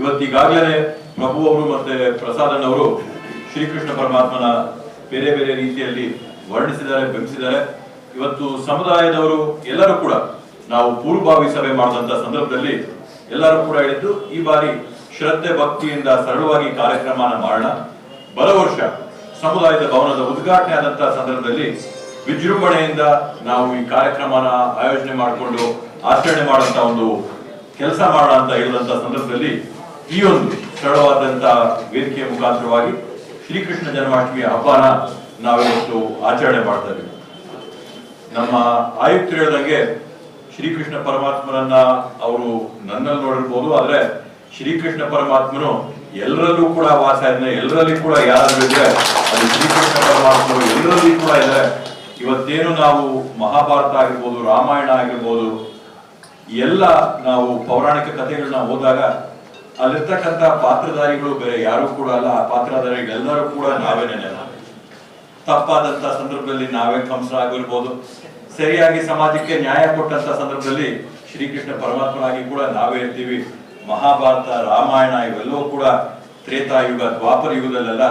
ಇವತ್ತೀಗಾಗಲೇ ಪ್ರಭು ಅವರು ಮತ್ತೆ ಪ್ರಸಾದನ್ ಅವರು ಶ್ರೀಕೃಷ್ಣ ಪರಮಾತ್ಮನ ಬೇರೆ ಬೇರೆ ರೀತಿಯಲ್ಲಿ ವರ್ಣಿಸಿದ್ದಾರೆ, ಬಿಂಬಿಸಿದ್ದಾರೆ. ಇವತ್ತು ಸಮುದಾಯದವರು ಎಲ್ಲರೂ ಕೂಡ ನಾವು ಪೂರ್ವಭಾವಿ ಸಭೆ ಮಾಡಿದಂತ ಸಂದರ್ಭದಲ್ಲಿ ಎಲ್ಲರೂ ಕೂಡ ಹೇಳಿದ್ದು, ಈ ಬಾರಿ ಶ್ರದ್ಧೆ ಭಕ್ತಿಯಿಂದ ಸರಳವಾಗಿ ಕಾರ್ಯಕ್ರಮನ ಮಾಡೋಣ. ಬರ ವರ್ಷ ಸಮುದಾಯದ ಭವನದ ಉದ್ಘಾಟನೆ ಆದಂತಹ ಸಂದರ್ಭದಲ್ಲಿ ವಿಜೃಂಭಣೆಯಿಂದ ನಾವು ಈ ಕಾರ್ಯಕ್ರಮನ ಆಯೋಜನೆ ಮಾಡಿಕೊಂಡು ಆಚರಣೆ ಮಾಡುವಂತ ಒಂದು ಕೆಲಸ ಮಾಡೋಣ ಅಂತ ಹೇಳಿದಂತ ಸಂದರ್ಭದಲ್ಲಿ ಈ ಒಂದು ಸರಳವಾದಂತಹ ವೇದಿಕೆಯ ಮುಖಾಂತರವಾಗಿ ಶ್ರೀಕೃಷ್ಣ ಜನ್ಮಾಷ್ಟಮಿಯ ಹಬ್ಬನ ನಾವಿವತ್ತು ಆಚರಣೆ ಮಾಡ್ತಾ ನಮ್ಮ ಆಯುಕ್ತರು ಹೇಳಿದಂಗೆ ಶ್ರೀಕೃಷ್ಣ ಪರಮಾತ್ಮನನ್ನ ಅವರು ನನ್ನಲ್ಲಿ ನೋಡಿರ್ಬೋದು, ಆದ್ರೆ ಶ್ರೀಕೃಷ್ಣ ಪರಮಾತ್ಮನು ಎಲ್ಲರಲ್ಲೂ ಕೂಡ ವಾಸ ಇದ್ದಾನೆ ಎಲ್ಲರಲ್ಲಿ ಕೂಡ ಯಾರಾದ್ರೂ ಇದ್ರೆ ಅದು ಶ್ರೀಕೃಷ್ಣ ಪರಮಾತ್ಮರು ಎಲ್ಲರಲ್ಲಿ ಕೂಡ ಇದ್ರೆ ಇವತ್ತೇನು ನಾವು ಮಹಾಭಾರತ ಆಗಿರ್ಬೋದು, ರಾಮಾಯಣ ಆಗಿರ್ಬೋದು, ಎಲ್ಲ ನಾವು ಪೌರಾಣಿಕ ಕಥೆಗಳನ್ನ ಓದಾಗ ಅಲ್ಲಿರ್ತಕ್ಕಂಥ ಪಾತ್ರಧಾರಿಗಳು ಬೇರೆ ಯಾರು ಕೂಡ ಅಲ್ಲ. ಆ ಪಾತ್ರಧಾರಿಗಳೆಲ್ಲರೂ ಕೂಡ ನಾವೇನೇನೆ ತಪ್ಪಾದಂತ ಸಂದರ್ಭದಲ್ಲಿ ನಾವೇ ಕಂಸ ಆಗಿರ್ಬೋದು ಸರಿಯಾಗಿ ಸಮಾಜಕ್ಕೆ ನ್ಯಾಯ ಕೊಟ್ಟಂತ ಸಂದರ್ಭದಲ್ಲಿ ಶ್ರೀಕೃಷ್ಣ ಪರಮಾತ್ಮನಾಗಿ ಕೂಡ ನಾವೇ ಇರ್ತೀವಿ. ಮಹಾಭಾರತ, ರಾಮಾಯಣ ಇವೆಲ್ಲವೂ ಕೂಡ ತ್ರೇತಾಯುಗ ದ್ವಾಪರ ಯುಗದಲ್ಲೆಲ್ಲ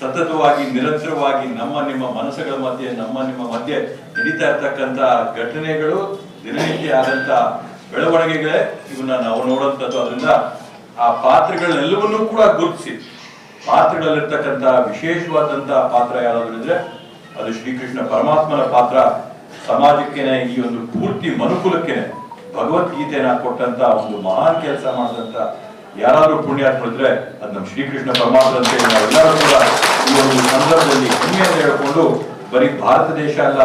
ಸತತವಾಗಿ, ನಿರಂತರವಾಗಿ ನಮ್ಮ, ನಿಮ್ಮ ಮನಸ್ಸುಗಳ ಮಧ್ಯೆ, ನಮ್ಮ, ನಿಮ್ಮ ಮಧ್ಯೆ ನಡೀತಾ ಇರ್ತಕ್ಕಂತ ಘಟನೆಗಳು ದಿನನಿತ್ಯ ಆದಂತ ಬೆಳವಣಿಗೆಗಳೇ. ಇವನ್ನ ನಾವು ನೋಡುವಂಥದ್ದು ಅದರಿಂದ ಆ ಪಾತ್ರಗಳನ್ನೆಲ್ಲವನ್ನೂ ಕೂಡ ಗುರುತಿಸಿ ಪಾತ್ರಗಳಲ್ಲಿರ್ತಕ್ಕಂಥ ವಿಶೇಷವಾದಂತಹ ಪಾತ್ರ ಯಾರಾದ್ರು ಅಂದ್ರೆ ಅದು ಶ್ರೀಕೃಷ್ಣ ಪರಮಾತ್ಮನ ಪಾತ್ರ. ಸಮಾಜಕ್ಕೇನೆ ಈ ಒಂದು ಪೂರ್ತಿ ಮನುಕುಲಕ್ಕೆ ಭಗವದ್ಗೀತೆಯನ್ನ ಕೊಟ್ಟಂತ ಒಂದು ಮಹಾನ್ ಕೆಲಸ ಮಾಡಿದಂತ ಯಾರಾದ್ರೂ ಪುಣ್ಯಾತ್ಮರಿದ್ರೆ ಅದು ನಮ್ಮ ಶ್ರೀಕೃಷ್ಣ ಪರಮಾತ್ಮ ಅಂತ ನಾವೆಲ್ಲರೂ ಕೂಡ ಈ ಒಂದು ಸಂದರ್ಭದಲ್ಲಿ ಅಂತ ಹೇಳ್ಕೊಂಡು ಬರೀ ಭಾರತ ದೇಶ ಅಲ್ಲ,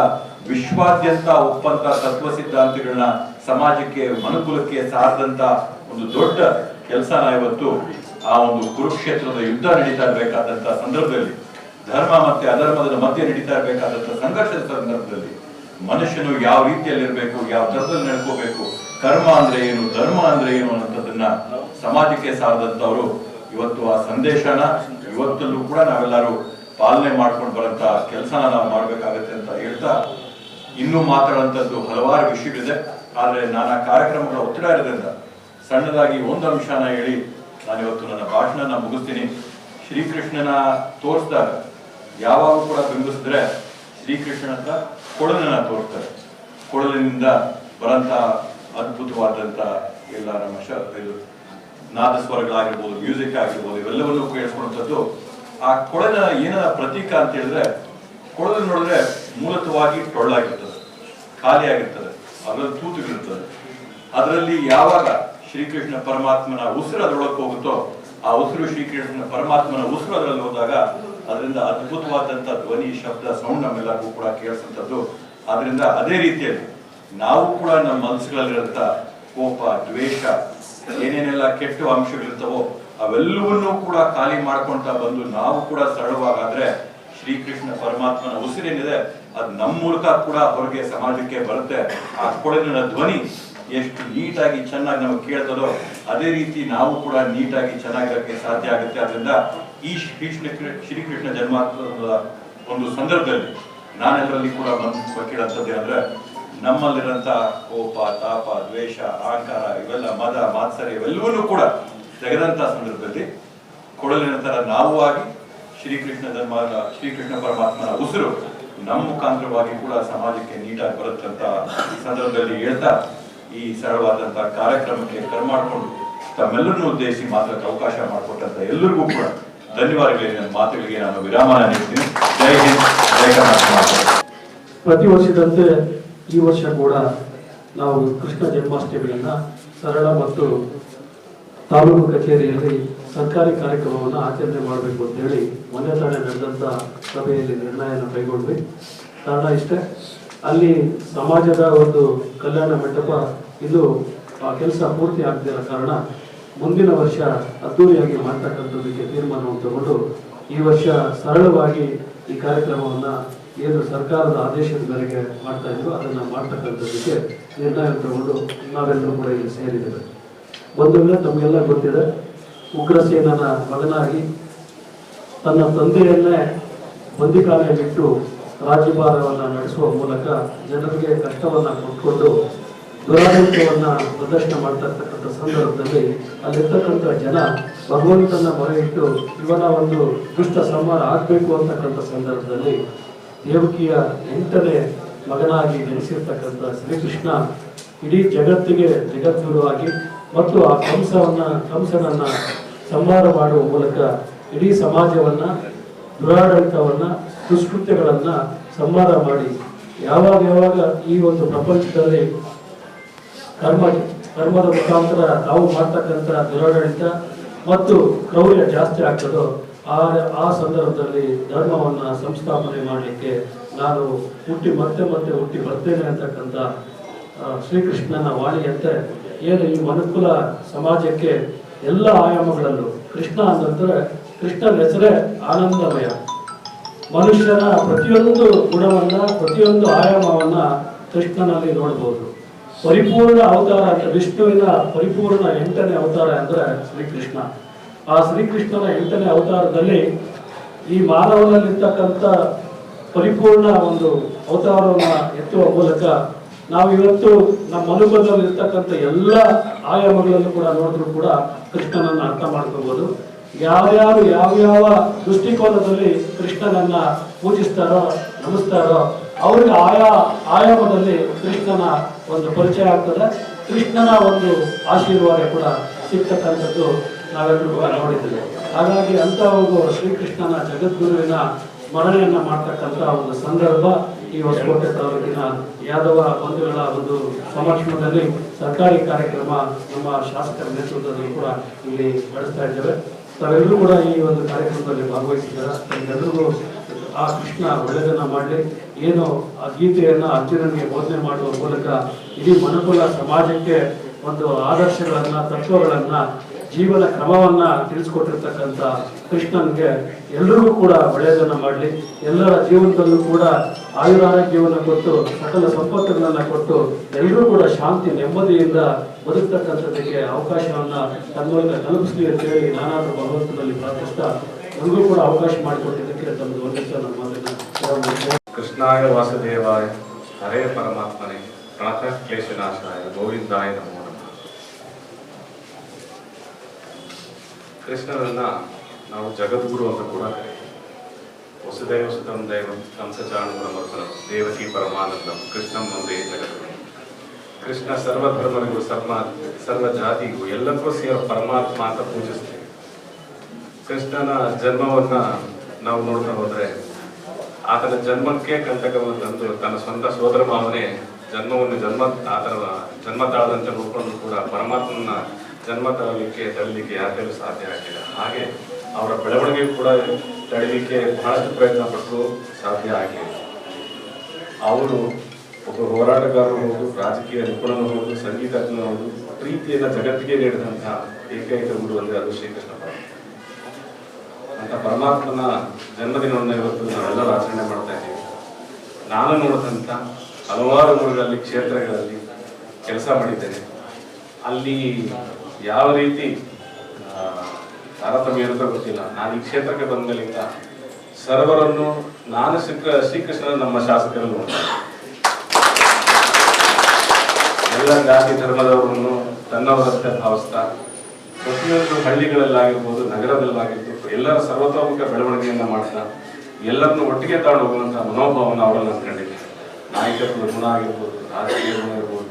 ವಿಶ್ವಾದ್ಯಂತ ಒಪ್ಪಂತ ತತ್ವ ಸಿದ್ಧಾಂತಗಳನ್ನ ಸಮಾಜಕ್ಕೆ ಮನುಕುಲಕ್ಕೆ ಸಾರದಂತ ಒಂದು ದೊಡ್ಡ ಕೆಲಸನ ಇವತ್ತು ಆ ಒಂದು ಕುರುಕ್ಷೇತ್ರದ ಯುದ್ಧ ನಡೀತಾ ಇರಬೇಕಾದಂತಹ ಸಂದರ್ಭದಲ್ಲಿ, ಧರ್ಮ ಮತ್ತೆ ಅಧರ್ಮದ ಮಧ್ಯೆ ನಡೀತಾ ಇರಬೇಕಾದಂತಹ ಸಂಘರ್ಷದ ಸಂದರ್ಭದಲ್ಲಿ ಮನುಷ್ಯನು ಯಾವ ರೀತಿಯಲ್ಲಿ ಇರಬೇಕು ಯಾವ ಥರದಲ್ಲಿ ನಡ್ಕೋಬೇಕು, ಕರ್ಮ ಅಂದ್ರೆ ಏನು, ಧರ್ಮ ಅಂದ್ರೆ ಏನು ಅನ್ನೋದನ್ನ ಸಮಾಜಕ್ಕೆ ಸಾರದಂತವರು ಇವತ್ತು ಆ ಸಂದೇಶನ ಇವತ್ತಲ್ಲೂ ಕೂಡ ನಾವೆಲ್ಲರೂ ಪಾಲನೆ ಮಾಡ್ಕೊಂಡು ಬರಂತ ಕೆಲಸನ ನಾವು ಮಾಡ್ಬೇಕಾಗತ್ತೆ ಅಂತ ಹೇಳ್ತಾ ಇನ್ನೂ ಮಾತಾಡುವಂಥದ್ದು ಹಲವಾರು ವಿಷಯಗಳಿದೆ. ಆದ್ರೆ ನಾನಾ ಕಾರ್ಯಕ್ರಮಗಳ ಒತ್ತಡ ಇರೋದ್ರಿಂದ ಸಣ್ಣದಾಗಿ ಒಂದು ಅಂಶನ ಹೇಳಿ ನಾನು ಇವತ್ತು ನನ್ನ ಭಾಷಣನ ಮುಗಿಸ್ತೀನಿ. ಶ್ರೀಕೃಷ್ಣನ ತೋರಿಸ್ದಾಗ ಯಾವಾಗ ಕೂಡ ಬಿಂಬಿಸಿದ್ರೆ ಶ್ರೀಕೃಷ್ಣ ಹತ್ರ ಕೊಳಲನ್ನ ತೋರಿಸ್ತಾರೆ. ಕೊಳಲಿನಿಂದ ಬರಂತ ಅದ್ಭುತವಾದಂತ ಎಲ್ಲ ನಮ್ಮ ಶ ನಾದಸ್ವರಗಳಾಗಿರ್ಬೋದು, ಮ್ಯೂಸಿಕ್ ಆಗಿರ್ಬೋದು, ಇವೆಲ್ಲವನ್ನೂ ಕೇಳಿಸ್ಕೊಳ್ಳುವಂಥದ್ದು ಆ ಕೊಳನ ಏನ ಪ್ರತೀಕ ಅಂತ ಹೇಳಿದ್ರೆ ಕೊಳಲು ನೋಡಿದ್ರೆ ಮೂಲತವಾಗಿ ಟೊಳ್ಳಾಗಿರ್ತದೆ, ಖಾಲಿಯಾಗಿರ್ತದೆ, ಅದರಲ್ಲಿ ತೂತುಗಳಿರ್ತದೆ. ಅದರಲ್ಲಿ ಯಾವಾಗ ಶ್ರೀಕೃಷ್ಣ ಪರಮಾತ್ಮನ ಉಸಿರು ಅದರೊಳಗೆ ಹೋಗುತ್ತೋ, ಆ ಉಸಿರು ಶ್ರೀಕೃಷ್ಣ ಪರಮಾತ್ಮನ ಉಸಿರು ಅದರಲ್ಲಿ ಹೋದಾಗ ಅದರಿಂದ ಅದ್ಭುತವಾದಂತ ಧ್ವನಿ, ಶಬ್ದ ಸೌಂಡ್ ನಮ್ಮೆಲ್ಲರಿಗೂ ಕೂಡ ಕೇಳಿಸುವಂಥದ್ದು. ಅದರಿಂದ ಅದೇ ರೀತಿಯಲ್ಲಿ ನಾವು ಕೂಡ ನಮ್ಮ ಮನಸ್ಸುಗಳಲ್ಲಿರಂತ ಕೋಪ, ದ್ವೇಷ, ಏನೇನೆಲ್ಲ ಕೆಟ್ಟ ಅಂಶಗಳಿರ್ತವೋ, ಅವೆಲ್ಲವನ್ನೂ ಕೂಡ ಖಾಲಿ ಮಾಡ್ಕೊಂತ ಬಂದು ನಾವು ಕೂಡ ಸರಳವಾಗಾದ್ರೆ ಶ್ರೀಕೃಷ್ಣ ಪರಮಾತ್ಮನ ಉಸಿರೇನಿದೆ, ಅದು ನಮ್ಮ ಮೂಲಕ ಕೂಡ ಹೊರಗೆ ಸಮಾಜಕ್ಕೆ ಬರುತ್ತೆ. ಆ ಕೊಡಲಿನ ಧ್ವನಿ ಎಷ್ಟು ನೀಟಾಗಿ ಚೆನ್ನಾಗಿ ನಾವು ಕೇಳ್ತದೋ ಅದೇ ರೀತಿ ನಾವು ಕೂಡ ನೀಟಾಗಿ ಚೆನ್ನಾಗಿರೋಕ್ಕೆ ಸಾಧ್ಯ ಆಗುತ್ತೆ. ಅದರಿಂದ ಈ ಶ್ರೀಕೃಷ್ಣ ಶ್ರೀಕೃಷ್ಣ ಜನ್ಮಾತ್ಮದ ಒಂದು ಸಂದರ್ಭದಲ್ಲಿ ನಾನೆಲ್ಲರಲ್ಲಿ ಕೂಡ ಬಂದು ಕೇಳಂತದ್ದು ಅಂದ್ರೆ ನಮ್ಮಲ್ಲಿರೋಂಥ ಕೋಪ, ತಾಪ, ದ್ವೇಷ, ಅಹಂಕಾರ ಇವೆಲ್ಲ, ಮದ, ಮಾತ್ಸರ್ಯ ಇವೆಲ್ಲವನ್ನೂ ಕೂಡ ತೆಗೆದಂತಹ ಸಂದರ್ಭದಲ್ಲಿ ಕೊಡಲಿನ ತರ ನಾವು ಆಗಿ ಶ್ರೀಕೃಷ್ಣ ಧರ್ಮ ಶ್ರೀಕೃಷ್ಣ ಪರಮಾತ್ಮನ ಉಸಿರು ನಮ್ಮ ಮುಖಾಂತರವಾಗಿ ಕೂಡ ಸಮಾಜಕ್ಕೆ ನೀಟಾಗಿ ಬರುತ್ತಂತ ಸಂದರ್ಭದಲ್ಲಿ ಹೇಳ್ತಾ ಈ ಸರಳವಾದಂತಹ ಕಾರ್ಯಕ್ರಮಕ್ಕೆ ಕರೆ ಮಾಡಿಕೊಂಡು ತಮ್ಮೆಲ್ಲರನ್ನು ಉದ್ದೇಶಿಸಿ ಮಾತ್ರ ಅವಕಾಶ ಮಾಡಿಕೊಟ್ಟಂತ ಎಲ್ಲರಿಗೂ ಕೂಡ ಧನ್ಯವಾದಗಳಿಗೆ ನನ್ನ ಮಾತುಗಳಿಗೆ ನಾನು ವಿರಾಮ ನೀಡ್ತೀನಿ. ಜೈ ಹಿಂದ್, ಜೈ ಕರ್ನಾಟಕ. ಪ್ರತಿ ವರ್ಷದಂತೆ ಈ ವರ್ಷ ಕೂಡ ನಾವು ಕೃಷ್ಣ ಜನ್ಮಾಷ್ಟಮಿಯನ್ನ ಸರಳ ಮತ್ತು ತಾಲೂಕು ಕಚೇರಿಯಲ್ಲಿ ಸರ್ಕಾರಿ ಕಾರ್ಯಕ್ರಮವನ್ನು ಆಚರಣೆ ಮಾಡಬೇಕು ಅಂತ ಹೇಳಿ ಮೊನ್ನೆ ತಾಣೆ ನಡೆದಂತ ಸಭೆಯಲ್ಲಿ ನಿರ್ಣಯನ ಕೈಗೊಂಡ್ವಿ. ಕಾರಣ ಇಷ್ಟೇ, ಅಲ್ಲಿ ಸಮಾಜದ ಒಂದು ಕಲ್ಯಾಣ ಮಂಟಪ ಇದು ಆ ಕೆಲಸ ಪೂರ್ತಿ ಆಗದಿರೋ ಕಾರಣ ಮುಂದಿನ ವರ್ಷ ಅದ್ದೂರಿಯಾಗಿ ಮಾಡ್ತಕ್ಕಂಥದ್ದಕ್ಕೆ ತೀರ್ಮಾನವನ್ನು ತಗೊಂಡು ಈ ವರ್ಷ ಸರಳವಾಗಿ ಈ ಕಾರ್ಯಕ್ರಮವನ್ನು ಏನು ಸರ್ಕಾರದ ಆದೇಶದ ಮೇರೆಗೆ ಮಾಡ್ತಾ ಇದ್ರು. ಅದನ್ನು ಮಾಡ್ತಕ್ಕಂಥದ್ದಕ್ಕೆ ನಿರ್ಣಯ ತಗೊಂಡು ನಾವೆಲ್ಲರೂ ಕೂಡ ಇಲ್ಲಿ ಸೇರಿದ್ದೇವೆ. ಬಂದಮೇಲೆ ತಮಗೆಲ್ಲ ಗೊತ್ತಿದೆ ಉಗ್ರಸೇನನ ಮಗನಾಗಿ ತನ್ನ ತಂದೆಯನ್ನೇ ಬಂದಿಖಾನೆಯಲ್ಲಿಟ್ಟು ರಾಜ್ಯಭಾರವನ್ನು ನಡೆಸುವ ಮೂಲಕ ಜನರಿಗೆ ಕಷ್ಟವನ್ನು ಕೊಟ್ಕೊಂಡು ದುರಾಡಳಿತವನ್ನ ಪ್ರದರ್ಶನ ಮಾಡ್ತಕ್ಕಂಥ ಸಂದರ್ಭದಲ್ಲಿ ಅಲ್ಲಿರ್ತಕ್ಕಂಥ ಜನ ಭಗವಂತನ ಮೊರೆ ಇಟ್ಟು ಇವನ ಒಂದು ದುಷ್ಟ ಸಂಹಾರ ಆಗ್ಬೇಕು ಅಂತಕ್ಕಂಥ ಸಂದರ್ಭದಲ್ಲಿ ದೇವಕಿಯ ಎಂಟನೇ ಮಗನಾಗಿ ಜನಿಸಿರ್ತಕ್ಕಂಥ ಶ್ರೀಕೃಷ್ಣ ಇಡೀ ಜಗತ್ತಿಗೆ ಜಗದ್ಗುರುವಾಗಿ ಮತ್ತು ಆ ಕಂಸವನ್ನ, ಕಂಸನನ್ನ ಸಂಹಾರ ಮಾಡುವ ಮೂಲಕ ಇಡೀ ಸಮಾಜವನ್ನ, ದುರಾಡಳಿತವನ್ನ, ದುಷ್ಕೃತ್ಯಗಳನ್ನ ಸಂಹಾರ ಮಾಡಿ. ಯಾವಾಗ ಯಾವಾಗ ಈ ಒಂದು ಪ್ರಪಂಚದಲ್ಲಿ ಕರ್ಮ, ಕರ್ಮದ ಮುಖಾಂತರ ನಾವು ಮಾಡ್ತಕ್ಕಂಥ ದುರಾಡಳಿತ ಮತ್ತು ಕ್ರೌರ್ಯ ಜಾಸ್ತಿ ಆಗ್ತದೋ, ಆ ಆ ಸಂದರ್ಭದಲ್ಲಿ ಧರ್ಮವನ್ನು ಸಂಸ್ಥಾಪನೆ ಮಾಡಲಿಕ್ಕೆ ನಾನು ಹುಟ್ಟಿ ಮತ್ತೆ ಮತ್ತೆ ಹುಟ್ಟಿ ಬರ್ತೇನೆ ಅಂತಕ್ಕಂಥ ಶ್ರೀಕೃಷ್ಣನ ವಾಣಿಯಂತೆ ಏನು ಈ ಮನುಕುಲ ಸಮಾಜಕ್ಕೆ ಎಲ್ಲ ಆಯಾಮಗಳಲ್ಲೂ ಕೃಷ್ಣ ಅಂತಂದರೆ ಕೃಷ್ಣನ ಹೆಸರೇ ಆನಂದಮಯ. ಮನುಷ್ಯನ ಪ್ರತಿಯೊಂದು ಗುಣವನ್ನು, ಪ್ರತಿಯೊಂದು ಆಯಾಮವನ್ನು ಕೃಷ್ಣನಲ್ಲಿ ನೋಡಬಹುದು ಪರಿಪೂರ್ಣ ಅವತಾರ ಅಂದ್ರೆ, ವಿಷ್ಣುವಿನ ಪರಿಪೂರ್ಣ ಎಂಟನೇ ಅವತಾರ ಅಂದ್ರೆ ಶ್ರೀಕೃಷ್ಣ. ಆ ಶ್ರೀಕೃಷ್ಣನ ಎಂಟನೇ ಅವತಾರದಲ್ಲಿ ಈ ಮಾನವನಲ್ಲಿರ್ತಕ್ಕಂಥ ಪರಿಪೂರ್ಣ ಒಂದು ಅವತಾರವನ್ನ ಎತ್ತುವ ಮೂಲಕ ನಾವು ಇವತ್ತು ನಮ್ಮ ಅನುಭವದಲ್ಲಿ ಇರ್ತಕ್ಕಂಥ ಎಲ್ಲ ಆಯಾಮಗಳನ್ನು ಕೂಡ ನೋಡಿದ್ರು ಕೂಡ ಕೃಷ್ಣನನ್ನ ಅರ್ಥ ಮಾಡ್ಕೋಬಹುದು ಯಾರ್ಯಾರು ಯಾವ್ಯಾವ ದೃಷ್ಟಿಕೋನದಲ್ಲಿ ಕೃಷ್ಣನನ್ನ ಪೂಜಿಸ್ತಾರೋ, ನಮಿಸ್ತಾರೋ ಅವ್ರಿಗೆ ಆಯಾ, ಆಯಾಮದಲ್ಲಿ ಕೃಷ್ಣನ ಒಂದು ಪರಿಚಯ ಆಗ್ತದೆ. ಕೃಷ್ಣನ ಒಂದು ಆಶೀರ್ವಾದ ಕೂಡ ಸಿಗ್ತಕ್ಕಂಥದ್ದು ನಾವೆಲ್ಲರೂ ನೋಡಿದ್ದೇವೆ. ಹಾಗಾಗಿ ಅಂತ ಒಂದು ಶ್ರೀಕೃಷ್ಣನ ಜಗದ್ಗುರುವಿನ ಸ್ಮರಣೆಯನ್ನ ಮಾಡ್ತಕ್ಕಂಥ ಒಂದು ಸಂದರ್ಭ ಈ ಹೊಸಕೋಟೆ ತಾಲೂಕಿನ ಯಾದವ ಬಂಧುಗಳ ಒಂದು ಸಮಕ್ಷಮದಲ್ಲಿ ಸರ್ಕಾರಿ ಕಾರ್ಯಕ್ರಮ ನಮ್ಮ ಶಾಸಕರ ನೇತೃತ್ವದಲ್ಲಿ ಕೂಡ ಇಲ್ಲಿ ನಡೆಸ್ತಾ ಇದ್ದೇವೆ. ತಾವೆಲ್ಲರೂ ಕೂಡ ಈ ಒಂದು ಕಾರ್ಯಕ್ರಮದಲ್ಲಿ ಭಾಗವಹಿಸಿದ್ದಾರೆ? ನಿಮ್ಗೆಲ್ಲರಿಗೂ ಆ ಕೃಷ್ಣ ಒಳ್ಳೆಯದನ್ನ ಮಾಡಲಿ. ಏನು ಆ ಗೀತೆಯನ್ನ ಅರ್ಜುನನಿಗೆ ಬೋಧನೆ ಮಾಡುವ ಮೂಲಕ ಇಡೀ ಮನುಕುಲ ಸಮಾಜಕ್ಕೆ ಒಂದು ಆದರ್ಶಗಳನ್ನ, ತತ್ವಗಳನ್ನ, ಜೀವನ ಕ್ರಮವನ್ನ ತಿಳಿಸ್ಕೊಟ್ಟಿರ್ತಕ್ಕಂಥ ಕೃಷ್ಣನ್ಗೆ ಎಲ್ಲರಿಗೂ ಕೂಡ ಒಳ್ಳೆಯದನ್ನ ಮಾಡಲಿ. ಎಲ್ಲರ ಜೀವನದಲ್ಲೂ ಕೂಡ ಆಯುರಾರೋಗ್ಯವನ್ನು ಕೊಟ್ಟು, ಸಕಲ ಸಂಪತ್ತುಗಳನ್ನ ಕೊಟ್ಟು ಎಲ್ಲರೂ ಕೂಡ ಶಾಂತಿ, ನೆಮ್ಮದಿಯಿಂದ ಬದುಕ್ತಕ್ಕಂಥದ್ದಕ್ಕೆ ಅವಕಾಶವನ್ನ ತನ್ಮೂಲಕ ತಲುಪಿಸಲಿ ಅಂತ ಹೇಳಿ ನಾನಾದ್ರೂ ಭಗವಂತನಲ್ಲಿ ಪ್ರಾರ್ಥಿಸ್ತಾ ನನಗೂ ಕೂಡ ಅವಕಾಶ ಮಾಡಿಕೊಟ್ಟಿದ್ದಕ್ಕೆ ತಮ್ಮದು ನಮ್ಮ ಕೃಷ್ಣಾಯ ವಾಸುದೇವಾಯ, ಹರೇ ಪರಮಾತ್ಮನೆ ಪ್ರಣತ ಕ್ಲೇಶನಾಶಾಯ, ಗೋವಿಂದಾಯ ನಮೋ ನಮಃ. ಕೃಷ್ಣನನ್ನ ನಾವು ಜಗದ್ಗುರು ಅಂತ ಕೂಡ ವಸುದೈವ ಸುತಂ ದೈವಂ ಕಂಸಚಾಣುರ ಮರ್ಪಣಂ ದೇವಕಿ ಪರಮಾನಂದಂ, ಕೃಷ್ಣಂ ಒಂದೇ ಜಗದ್ಗುರು ಕೃಷ್ಣ ಸರ್ವಧರ್ಮರಿಗೂ ಸರ್ವ ಸರ್ವ ಜಾತಿಗೂ ಎಲ್ಲಕ್ಕೂ ಸೇರೋ ಪರಮಾತ್ಮ ಅಂತ ಪೂಜಿಸ್ತೀವಿ. ಕೃಷ್ಣನ ಜನ್ಮವನ್ನ ನಾವು ನೋಡ್ತಾ ಹೋದ್ರೆ, ಆತನ ಜನ್ಮಕ್ಕೆ ಕಂಟಕವನ್ನು ತನ್ನ ಸ್ವಂತ ಸೋದರ ಭಾವನೆ ಜನ್ಮವನ್ನು ಜನ್ಮ, ಆತನ ಜನ್ಮ ತಾಳದಂತೆ ನೋಡ್ಕೊಂಡು ಕೂಡ ಪರಮಾತ್ಮನ ಜನ್ಮ ತರಲಿಕ್ಕೆ ತಳ್ಳಲಿಕ್ಕೆ ಯಾರಿಗೂ ಸಾಧ್ಯ ಆಗಿಲ್ಲ ಹಾಗೆ ಅವರ ಬೆಳವಣಿಗೆ ಕೂಡ ತಡಿಲಿಕ್ಕೆ ಬಹಳಷ್ಟು ಪ್ರಯತ್ನ ಪಟ್ಟರು ಸಾಧ್ಯ ಆಗಿಲ್ಲ ಅವರು ಒಬ್ಬ ಹೋರಾಟಗಾರರು ಹೌದು, ರಾಜಕೀಯ ನಿಪುಣರು ಹೌದು, ಸಂಗೀತಜ್ಞರು ಹೌದು, ಪ್ರೀತಿಯನ್ನು ಜಗತ್ತಿಗೆ ನೀಡಿದಂತಹ ಏಕೈಕ ಗುರು ಅಂದರೆ ಅದು ಶ್ರೀಕೃಷ್ಣ ಪರಮಾತ್ಮ. ಅಂತ ಪರಮಾತ್ಮನ ಜನ್ಮದಿನವನ್ನು ಇವತ್ತು ನಾವೆಲ್ಲರೂ ಆಚರಣೆ ಮಾಡ್ತಾ ಇದ್ದೀವಿ. ನಾನು ನೋಡಿದಂಥ ಹಲವಾರು ಊರುಗಳಲ್ಲಿ ಕ್ಷೇತ್ರಗಳಲ್ಲಿ ಕೆಲಸ ಮಾಡಿದ್ದೇನೆ. ಅಲ್ಲಿ ಯಾವ ರೀತಿ ತಾರತಮ್ಯ ಇರುತ್ತೋ ಗೊತ್ತಿಲ್ಲ. ನಾನು ಈ ಕ್ಷೇತ್ರಕ್ಕೆ ಬಂದ ಮೇಲಿಂದ ಸರ್ವರನ್ನು ನಾನು ಶ್ರೀಕೃ ಶ್ರೀಕೃಷ್ಣ ನಮ್ಮ ಶಾಸಕರು ನೋಡ್ತೇನೆ. ಎಲ್ಲ ಜಾತಿ ಧರ್ಮದವರನ್ನು ತನ್ನವರಂತೆ ಭಾವಿಸ್ತಾ, ಪ್ರತಿಯೊಂದು ಹಳ್ಳಿಗಳಲ್ಲಾಗಿರ್ಬೋದು, ನಗರದಲ್ಲಾಗಿರ್ಬೋದು ಎಲ್ಲರ ಸರ್ವತೋಮುಖ ಬೆಳವಣಿಗೆಯನ್ನ ಮಾಡ್ತಾ, ಎಲ್ಲರನ್ನು ಒಟ್ಟಿಗೆ ತಾಳು ಹೋಗುವಂಥ ಮನೋಭಾವನ ಅವರಲ್ಲಿ ಅಂದ್ಕೊಂಡಿದ್ದೆ ನಾಯಕತ್ವದ ಗುಣ ಆಗಿರ್ಬೋದು, ರಾಜಕೀಯ ಗುಣ ಇರ್ಬೋದು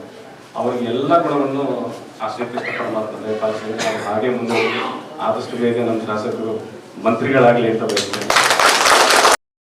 ಅವರಿಗೆ ಎಲ್ಲ ಗುಣವನ್ನು ಆ ಶ್ರೀಕೃಷ್ಣ ಪರಮಾತ್ಮ ಹಾಗೆ ಮುಂದೆ ಆದಷ್ಟು ಬೇಗ ನಮ್ಮ ಶಾಸಕರು ಮಂತ್ರಿಗಳಾಗಲಿ ಅಂತ ಬಯಸ್ತೇನೆ.